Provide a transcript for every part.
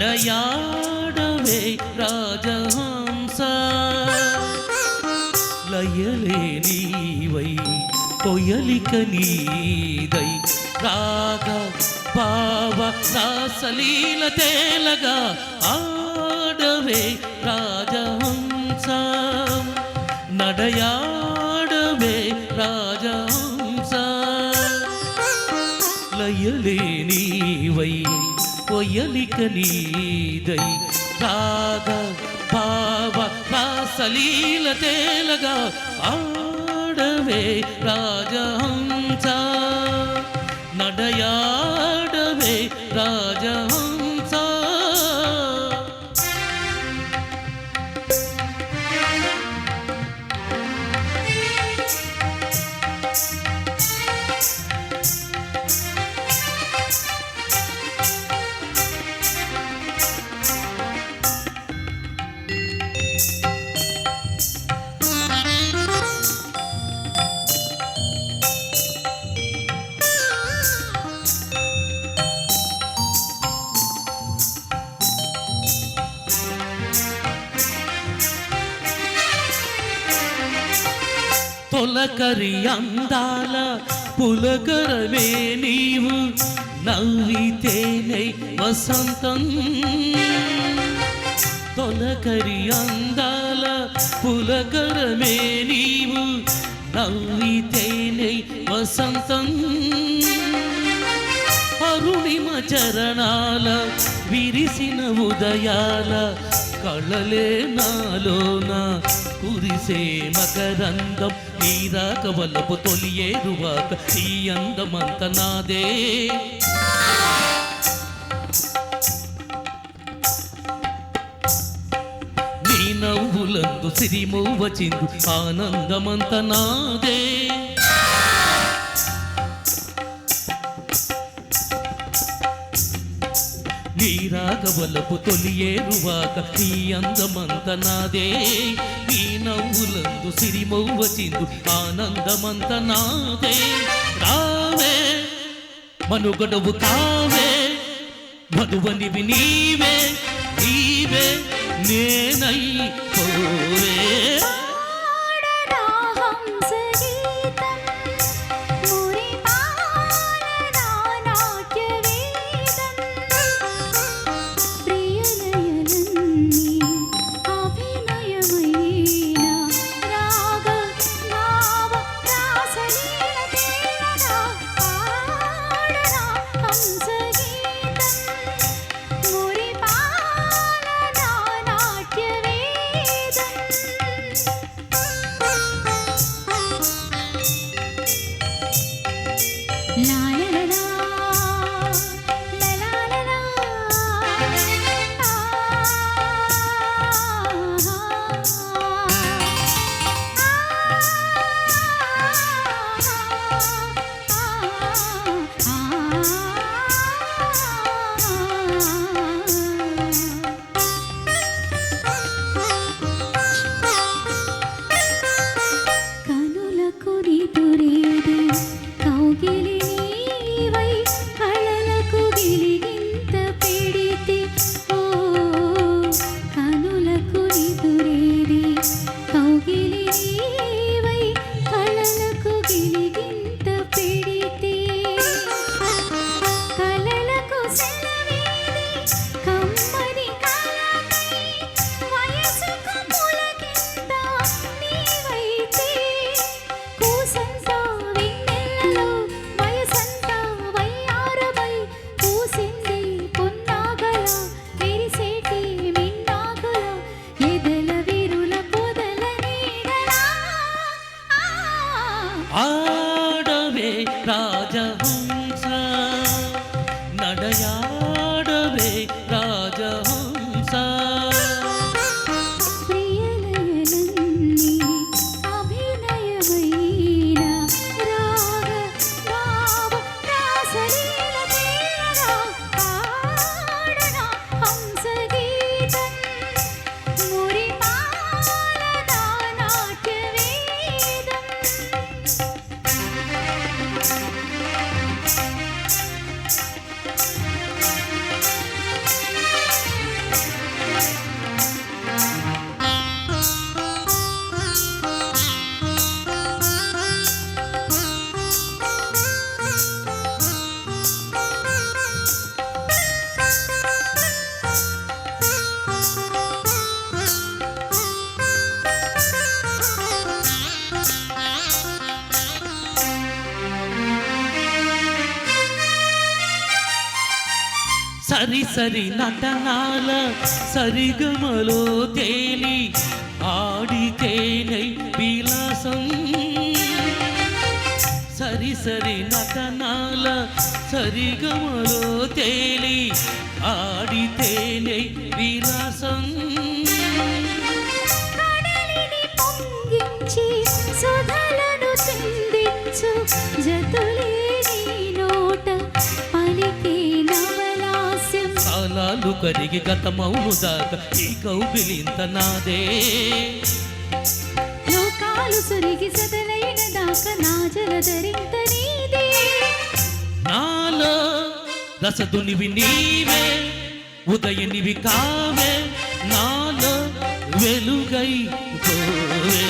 నడయాడవే రాజహంస. లయలే నీవై పొయలిక నీదై రాగ భావ రాసలీల తేలగా ఆడవే రాజహంస. నడయాడవే రాజహంస. లయలే నీవై పొయలిక నీదై రాగ భావ రాసలీల తేలగా ఆడవే రాజహంస. నడయాడవే రాజహంస. తొలకరి అందాల పులకరమే నీవు నవ్వితేనే వసంతం. తొలకరి అందాల పులకరమే నీవు నవ్వితేనే వసంతం. అరుణిమ చరణాల విరిసిన ఉదయాల కళ్ళలే నాలోన కురిసే మకరందం. నీరాక వల్లపు తొలి ఏరువాక ఈ అందమంత నాదే. నీ నవ్వులందు సిరిమూవచిందు ఆనందమంత నాదే. నీ రాగవలపు తొలి ఏరువాక నీ అందమంత నాదే. నీ నవ్వులందు సిరిమౌవచిందు ఆనందమంత నాదే. రావే మనుగడవు కావే మధువనివి నీవే నీవే నేనై పోవే. సరి సరి నటనాల సరిగమలో తేలి ఆడితేనై విలాసం. సరి సరి నటనాల సరిగమలో తేలి కాలాలు కరిగి గతమౌను దాకా ఈ కౌగిలింత నాదే. లోకాలు సురిగి సదలైన దాకా నా జలధరింత నీదే. నాలో రసదునివి నీవే ఉదయనివి కావే నాలో వెలుగై పోవే.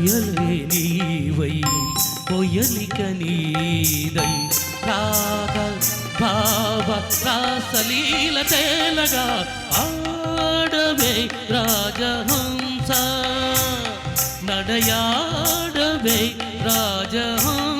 వేదం లయలే నీవై పొయలిక నీదై. రాగ భావ రాసలీల తేలగా ఆడవే రాజహంస. నడయాడవే రాజహంస